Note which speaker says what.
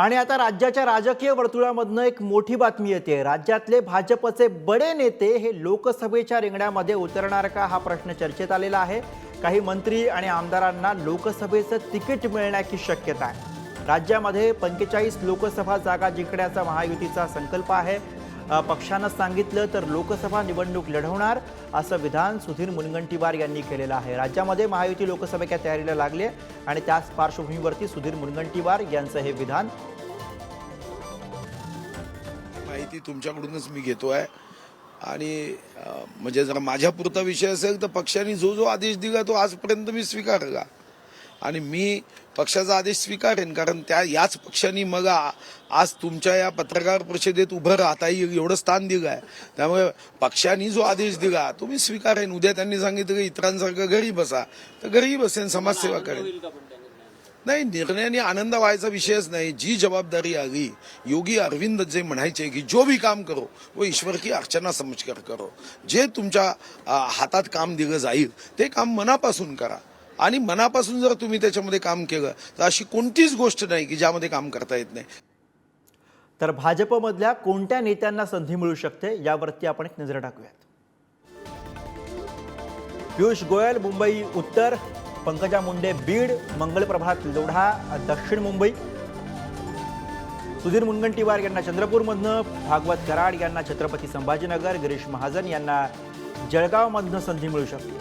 Speaker 1: आणि आता राज्याच्या राजकीय वर्तुळामधनं एक मोठी बातमी येते. राज्यातले भाजपचे बडे नेते हे लोकसभेच्या रिंगणामध्ये उतरणार का हा प्रश्न चर्चेत आलेला आहे. काही मंत्री आणि आमदारांना लोकसभेचं तिकीट मिळण्याची शक्यता आहे. राज्यामध्ये पंचेचाळीस लोकसभा जागा जिंकण्याचा महायुतीचा संकल्प आहे. पक्षानं सांगितलं तर लोकसभा निवडणूक लढवणार असं विधान सुधीर मुनगंटीवार यांनी केलेलं आहे. राज्यामध्ये महायुती लोकसभेच्या तयारीला लागले आणि त्याच पार्श्वभूमीवरती सुधीर मुनगंटीवार यांचं हे विधान
Speaker 2: माहिती तुमच्याकडूनच मी घेतो आहे. आणि म्हणजे जर माझ्यापुरता विषय असेल तर पक्षाने जो जो आदेश दिला तो आजपर्यंत मी स्वीकारला. आणि मी पक्षाचा आदेश स्वीकारेन कारण त्या याच पक्षाने मला आज तुमच्या या पत्रकार परिषदेत उभं राहता येईल एवढं स्थान दिलं आहे. त्यामुळे पक्षाने जो आदेश दिला तो मी स्वीकारेन. उद्या त्यांनी सांगितलं की इतरांसारखं घरी बसा. तर घरी बसेन समाजसेवा करेन. नाही निर्णयाने आनंद व्हायचा विषयच नाही. जी जबाबदारी आली योगी अरविंद जे म्हणायचे की जो भी काम करो व ईश्वर की अर्चना समजकर करो. जे तुमच्या हातात काम दिलं जाईल ते काम मनापासून करा. आणि मनापासून जर तुम्ही त्याच्यामध्ये काम केलं तर अशी कोणतीच गोष्ट नाही की ज्यामध्ये काम करता येत नाही.
Speaker 1: तर भाजपमधल्या कोणत्या नेत्यांना संधी मिळू शकते यावरती आपण एक नजर टाकूयात. पियुष गोयल मुंबई उत्तर. पंकजा मुंडे बीड मंगलप्रभात लोढा दक्षिण मुंबई. सुधीर मुनगंटीवार यांना चंद्रपूरमधनं भागवत कराड यांना छत्रपती संभाजीनगर गिरीश महाजन यांना जळगावमधनं संधी मिळू शकते.